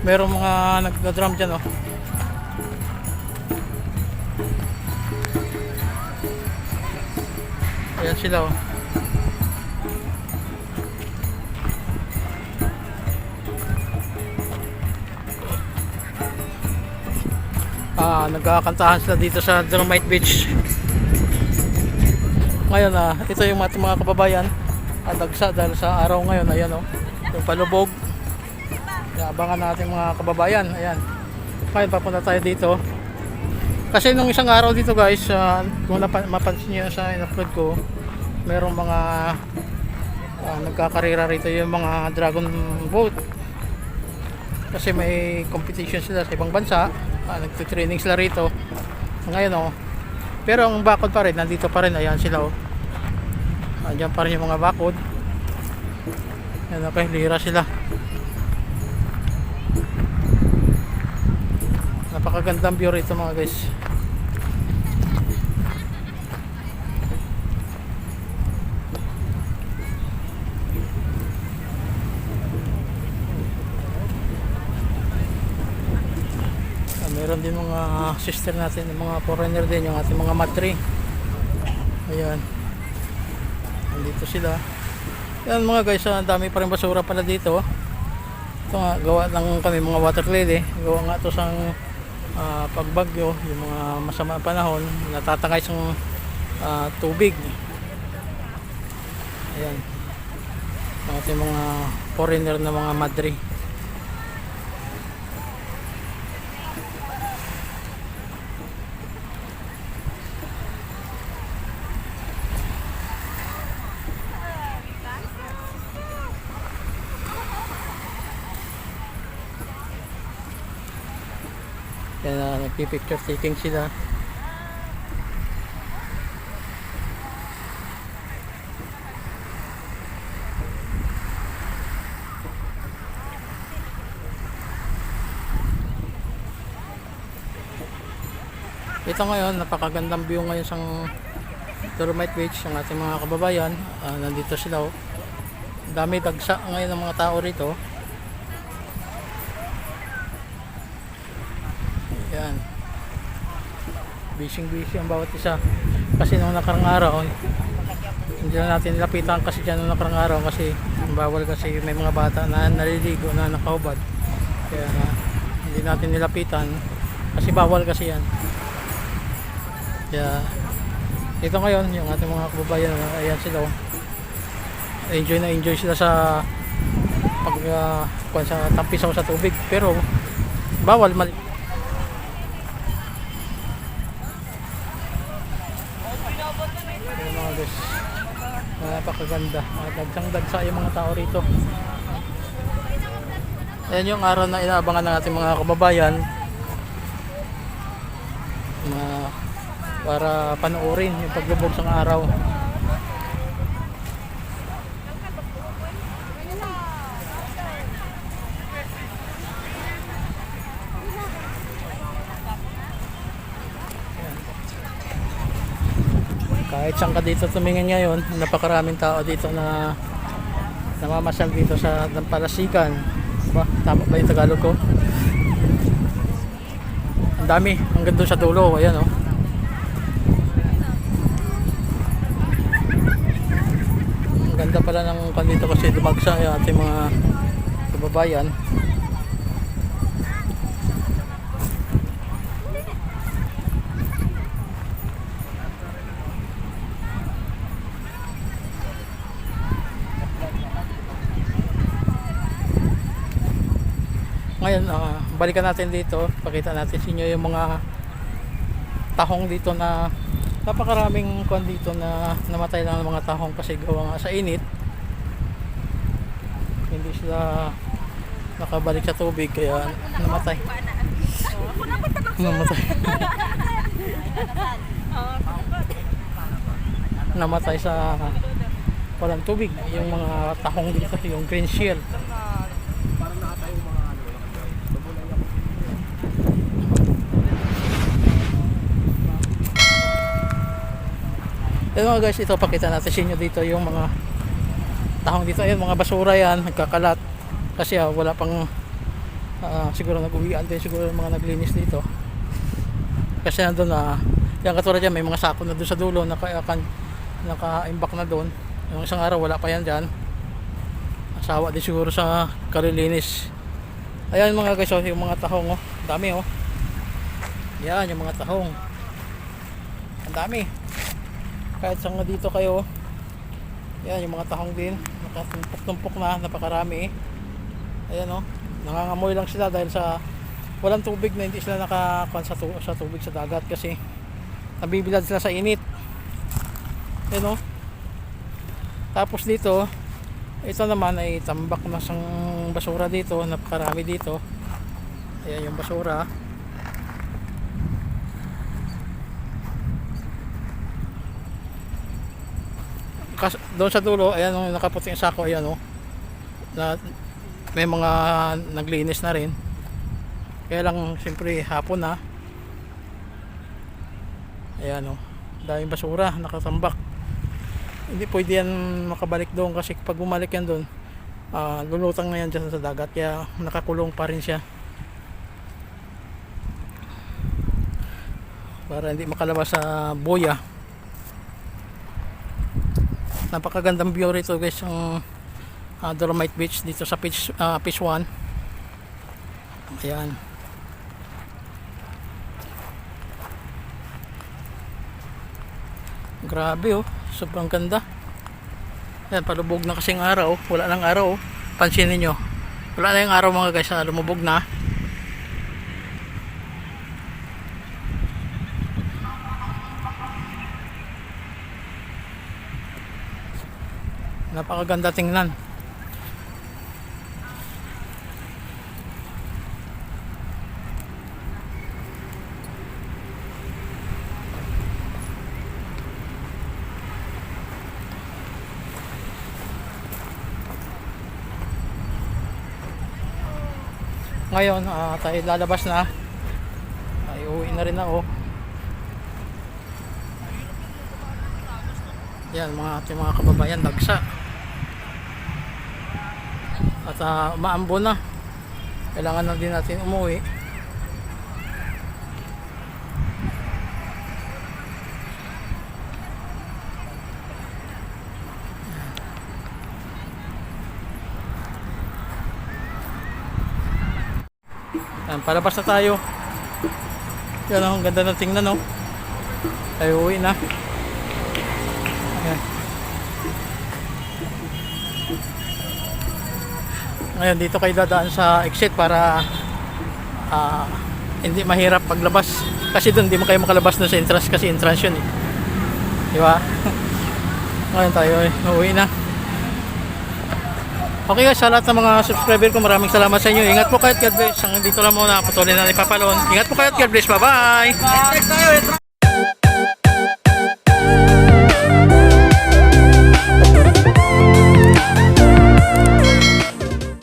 Merong mga nagda-drum dyan oh. Ayan sila oh. Ah, nagkakantahan sila dito sa Dolomite Beach. Ngayon ah, ito yung ating mga kababayan. At dagsa dahil sa araw ngayon, ayan oh. Yung palubog. Abangan natin mga kababayan. Ayan. Ngayon papunta tayo dito. Kasi nung isang araw dito guys, ah, kung napa- mapansin nyo sa in-upload ko, merong mga ah, nagkakarera rito yung mga dragon boat. Kasi may competition sila sa ibang bansa. Ah, nagtitraining sila rito. Ngayon oh. Pero ang bakod pa rin, nandito pa rin. Ayan sila oh. Andiyan pa rin yung mga bakod. Ayan okay, lira sila. Napakagandang view rito mga guys. Ah, meron din mga sister natin, mga foreigner din, yung ating mga matri. Ayan. Nandito sila. Yan mga guys, ah, ang dami pa rin basura pala dito. Ito nga, gawa ng kami mga water lily. Gawa nga ito sa ah, pagbagyo, yung mga masama panahon, natatangay sa ah, tubig. Ayan. Ating mga foreigner na mga madri. Yan na nagpipicture taking sila. Ito ngayon, napakagandang view ngayon sa Dolomite Beach ang ating mga kababayan. Ah, nandito sila. Oh. Dami dagsa ngayon ng mga tao rito. Yan. Busy busy ang bawat isa. Kasi nung nakarang araw, hindi na natin nilapitan kasi dyan nung nakarang araw kasi bawal kasi may mga bata na naliligo na nakahubad. Kaya hindi natin nilapitan kasi bawal kasi yan. Kaya ito ngayon yung ating mga kababayan, ayan sila. oh. Enjoy na enjoy sila sa pag uh, sa tampisaw sa tubig pero bawal mali Ayan mga guys. Napakaganda. Dagsang dagsa yung mga tao rito. Ayan yung araw na inaabangan ng ating mga kababayan. Na para panoorin yung paglubog sa araw. Kahit saan ka dito tumingin ngayon napakaraming tao dito na namamasyal dito sa Dampalasikan ba? tama ba yung Tagalog ko? ang dami hanggang doon sa dulo ayan oh ang ganda pala ng pandito kasi dumagsa yung ating mga kababayan Ngayon, ah, balikan natin dito. Pakita natin sa inyo yung mga tahong dito na napakaraming kwan dito na namatay lang ng mga tahong kasi gawa nga sa init. Hindi sila nakabalik sa tubig kaya namatay. Namatay. namatay sa walang tubig. Yung mga tahong dito, yung green shell. Ito mga guys, ito pakita natin sa inyo dito yung mga tahong dito. Ayun, mga basura yan, nagkakalat. Kasi ah, wala pang Ah, siguro nag-uwian din siguro mga naglinis dito. Kasi nandun na, yan katulad yan, may mga sako na doon sa dulo, naka, kan, naka-imbak na doon. Yung isang araw wala pa yan dyan. Asawa din siguro sa kalilinis. Ayan mga guys, oh, yung mga tahong, oh. Dami oh. Yan, yung mga tahong. Ang dami. Kahit saan nga dito kayo, yan, yung mga tahong din. Nakatumpok-tumpok na, napakarami. Ayan oh, nangangamoy lang sila dahil sa walang tubig na hindi sila nakakuan sa, tu- sa tubig sa dagat kasi nabibilad sila sa init. Ayan oh. Tapos dito, ito naman ay tambak na sang basura dito, napakarami dito. Ayan yung basura. Kas, doon sa dulo, ayan yung nakaputing sako, ayan oh. Na, may mga naglinis na rin. Kaya lang, siyempre, hapon na. Ayan oh. Daming basura, nakatambak. Hindi pwede yan makabalik doon kasi pag bumalik yan doon, ah, lulutang na yan dyan sa dagat. Kaya nakakulong pa rin siya. Para hindi makalabas sa boya. Napakagandang view rito guys yung ah, Dolomite Beach dito sa Beach, ah, Beach 1. Ayan. Grabe oh, sobrang ganda. Ayan, palubog na kasing araw. Wala nang araw oh. Pansinin nyo. Wala na yung araw mga guys na lumubog na. Napakaganda tingnan. Ngayon, ah, tayo lalabas na. Ay, uwi na rin ako. Yan, mga ating mga kababayan, dagsa. At uh, maambo na. Kailangan na din natin umuwi. Yan, palabas na tayo. Yan, ang ganda ng tingnan, no? Tayo uwi na. Ngayon dito kayo dadaan sa exit para ah, hindi mahirap paglabas. Kasi doon hindi mo kayo makalabas doon sa entrance kasi entrance yun eh. Di ba? Ngayon tayo eh, uuwi na. Okay guys, sa lahat ng mga subscriber ko, maraming salamat sa inyo. Ingat po kayo at God bless. Hanggang dito lang muna, patuloy na ipapalon. Ingat po kayo at God bless. Bye-bye!